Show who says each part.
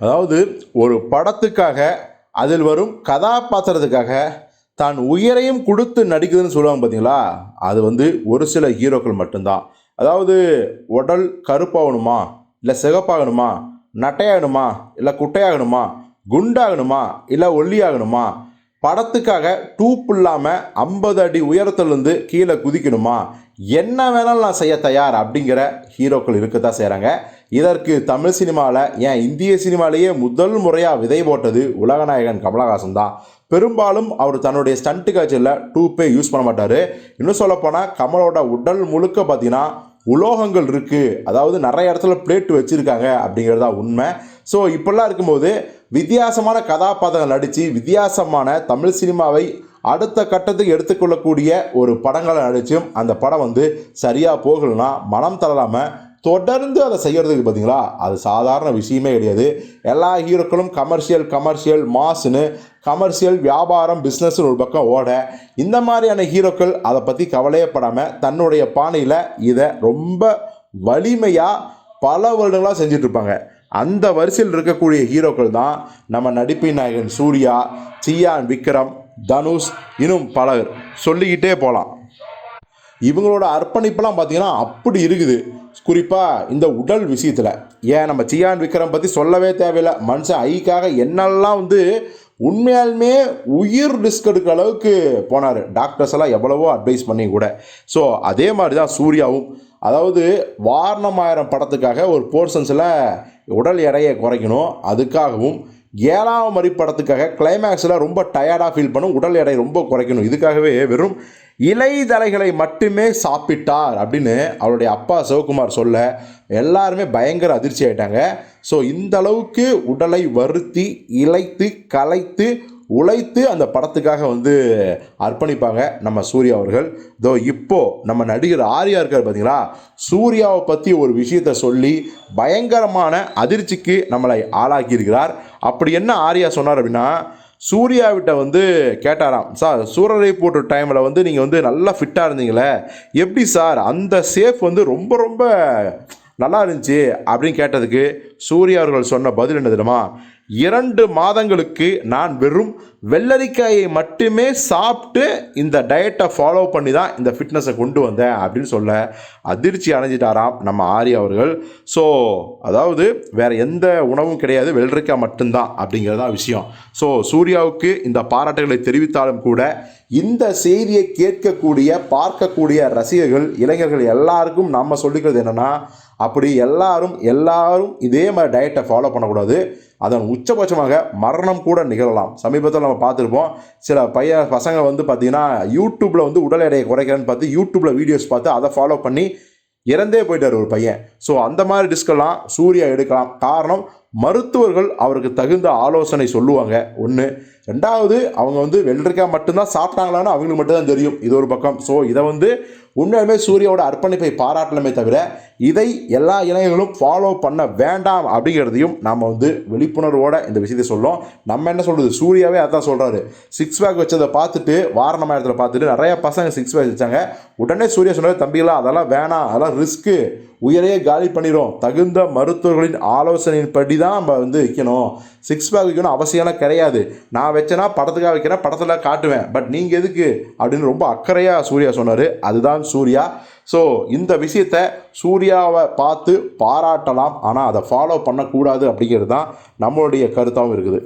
Speaker 1: அதாவது ஒரு படத்துக்காக அதில் வரும் கதாபாத்திரத்துக்காக தான் உயிரையும் கொடுத்து நடிக்குதுன்னு சொல்லுவாங்க பார்த்தீங்களா அது வந்து ஒரு சில ஹீரோக்கள் மட்டும்தான். அதாவது உடல் கருப்பாகணுமா? இல்லை சிகப்பாகணுமா? நட்டையாகணுமா? இல்லை குட்டையாகணுமா? குண்டாகணுமா? இல்லை ஒல்லியாகணுமா? படத்துக்காக டூப் இல்லாமல் ஐம்பது அடி உயரத்துலேருந்து கீழே குதிக்கணுமா? என்ன வேணாலும் நான் செய்ய தயார் அப்படிங்கிற ஹீரோக்கள் இருக்கத்தான் செய்கிறாங்க இதற்கு தமிழ் சினிமாவில் ஏன் இந்திய சினிமாலேயே முதல் முறையாக விதை போட்டது உலகநாயகன் கமலஹாசன் தான். பெரும்பாலும் அவர் தன்னுடைய ஸ்டண்ட் காட்சியில் டூப்பே யூஸ் பண்ண மாட்டார். இன்னும் சொல்லப்போனால் கமலோட உடல் முழுக்க பார்த்தீங்கன்னா உலோகங்கள் இருக்குது அதாவது நிறைய இடத்துல பிளேட் வச்சுருக்காங்க அப்படிங்கிறது தான் உண்மை. ஸோ இப்படிலாம் இருக்கும்போது வித்தியாசமான கதாபாத்திரங்கள் நடித்து வித்தியாசமான தமிழ் சினிமாவை அடுத்த கட்டத்துக்கு எடுத்துக்கொள்ளக்கூடிய ஒரு படங்களை நடித்தும் அந்த படம் வந்து சரியாக போகலைன்னா மனம் தளராமல் தொடர்ந்து அதை செய்கிறதுக்கு பார்த்தீங்களா? அது சாதாரண விஷயமே கிடையாது. எல்லா ஹீரோக்களும் கமர்ஷியல் கமர்ஷியல் மாஸ்னு கமர்ஷியல் வியாபாரம் பிஸ்னஸ்னு ஒரு பக்கம் ஓட இந்த மாதிரியான ஹீரோக்கள் அதை பற்றி கவலையப்படாமல் தன்னுடைய பாணியில் இதை ரொம்ப வலிமையாக பல வருடங்களாக செஞ்சிட்ருப்பாங்க அந்த வரிசையில் இருக்கக்கூடிய ஹீரோக்கள் தான் நம்ம நடிப்பின் நாயகன் சூர்யா சியான் விக்ரம் தனுஷ் இன்னும் பலர். சொல்லிக்கிட்டே போகலாம் இவங்களோட அர்ப்பணிப்பெல்லாம் பார்த்தீங்கன்னா அப்படி இருக்குது. குறிப்பாக இந்த உடல் விஷயத்தில். ஏன் நம்ம சியான் விக்ரம் பற்றி சொல்லவே தேவையில்லை. மனுஷன் ஐக்காக என்னெல்லாம் வந்து உண்மையாலுமே உயிர் ரிஸ்க் எடுக்கிற அளவுக்கு போனார். டாக்டர்ஸ் எல்லாம் எவ்வளவோ அட்வைஸ் பண்ணி கூட. ஸோ அதே மாதிரி தான் சூர்யாவும். அதாவது வாரணமாயிரம் படத்துக்காக ஒரு போர்ஷன்ஸில் உடல் எடையை குறைக்கணும். அதுக்காகவும் ஏழாம் மறி படத்துக்காக கிளைமேக்ஸில் ரொம்ப டயர்டாக ஃபீல் பண்ணும். உடல் எடை ரொம்ப குறைக்கணும். இதுக்காகவே வெறும் இலைதலைகளை மட்டுமே சாப்பிட்டார் அப்படின்னு அவருடைய அப்பா சிவகுமார் சொல்ல எல்லாருமே பயங்கர அதிர்ச்சி ஆயிட்டாங்க. ஸோ இந்த அளவுக்கு உடலை வருத்தி இழைத்து கலைத்து உழைத்து அந்த படத்துக்காக வந்து அர்ப்பணிப்பாங்க நம்ம சூர்யா அவர்கள். இதோ இப்போ நம்ம நடிகர் ஆர்யா இருக்கார் பார்த்தீங்களா சூர்யாவை பற்றி ஒரு விஷயத்தை சொல்லி பயங்கரமான அதிர்ச்சிக்கு நம்மளை ஆளாக்கியிருக்கிறார். அப்படி என்ன ஆர்யா சொன்னார் அப்படின்னா சூர்யாவிட்ட வந்து கேட்டாராம் சார் சூரரை போட்டு டைமில் வந்து நீங்கள் வந்து நல்லா ஃபிட்டாக இருந்தீங்களே எப்படி சார்? அந்த சேஃப் வந்து ரொம்ப ரொம்ப நல்லா இருந்துச்சு அப்படின்னு கேட்டதுக்கு சூர்யா அவர்கள் சொன்ன பதில் என்ன தெரியுமா? இரண்டு மாதங்களுக்கு நான் வெறும் வெள்ளரிக்காயை மட்டுமே சாப்பிட்டு இந்த டயட்டை ஃபாலோ பண்ணி தான் இந்த ஃபிட்னஸை கொண்டு வந்தேன் அப்படின்னு சொல்ல அதிர்ச்சி அடைஞ்சிட்டாராம் நம்ம ஆரி அவர்கள். ஸோ அதாவது வேறு எந்த உணவும் கிடையாது வெள்ளரிக்காய் மட்டும்தான் அப்படிங்கிறது தான் விஷயம். ஸோ சூர்யாவுக்கு இந்த பாராட்டுகளை தெரிவித்தாலும் கூட இந்த செய்தியை கேட்கக்கூடிய பார்க்கக்கூடிய ரசிகர்கள் இளைஞர்கள் எல்லாருக்கும் நம்ம சொல்லிக்கிறது என்னென்னா அப்படி எல்லாரும் எல்லாரும் இதே மாதிரி டயட்டை ஃபாலோ பண்ணக்கூடாது. அதன் உச்சபட்சமாக மரணம் கூட நிகழலாம். சமீபத்தில் நம்ம பார்த்துருப்போம் சில பைய பசங்க வந்து பார்த்திங்கன்னா யூடியூப்பில் வந்து உடல் எடையை குறைக்கிறேன்னு பார்த்து யூடியூப்பில் வீடியோஸ் பார்த்து அதை ஃபாலோ பண்ணி இறந்தே போயிட்டார் ஒரு பையன். ஸோ அந்த மாதிரி டிஸ்கெல்லாம் சூர்யா எடுக்கலாம். காரணம் மருத்துவர்கள் அவருக்கு தகுந்த ஆலோசனை சொல்லுவாங்க. ஒன்று ரெண்டாவது அவங்க வந்து வெள்ளரிக்காய் மட்டும்தான் சாப்பிட்டாங்களான்னு அவங்களுக்கு மட்டும்தான் தெரியும். இது ஒரு பக்கம். ஸோ இதை வந்து உண்மையுமே சூர்யாவோட அர்ப்பணிப்பை பாராட்டலமே தவிர இதை எல்லா இளைஞர்களும் ஃபாலோ பண்ண வேண்டாம் அப்படிங்கிறதையும் நாம் வந்து விழிப்புணர்வோட இந்த விஷயத்தை சொல்லும் நம்ம என்ன சொல்கிறது சூர்யாவே அதான் சொல்கிறாரு சிக்ஸ் பேக் வச்சதை பார்த்துட்டு வாரணமாயிரத்தில் பார்த்துட்டு நிறைய பசங்க சிக்ஸ் பேக் வச்சாங்க. உடனே சூர்யா சொன்னார் தம்பிகளா அதெல்லாம் வேணாம். அதெல்லாம் ரிஸ்க்கு உயிரையே காலி பண்ணிடும் தகுந்த மருத்துவர்களின் ஆலோசனையின்படி தான் நம்ம வந்து வைக்கணும். சிக்ஸ் பேக் வைக்கணும் அவசியம்லாம் கிடையாது. நான் நான் வச்சேன்னா படத்துக்காக வைக்கிறேன் படத்தில் காட்டுவேன். பட் நீங்கள் எதுக்கு? அப்படின்னு ரொம்ப அக்கறையாக சூர்யா சொன்னார். அதுதான் சூர்யா. ஸோ இந்த விஷயத்தை சூர்யாவை பார்த்து பாராட்டலாம். ஆனால் அதை ஃபாலோ பண்ணக்கூடாது அப்படிங்கிறது தான் நம்மளுடைய கருத்தாகவும் இருக்குது.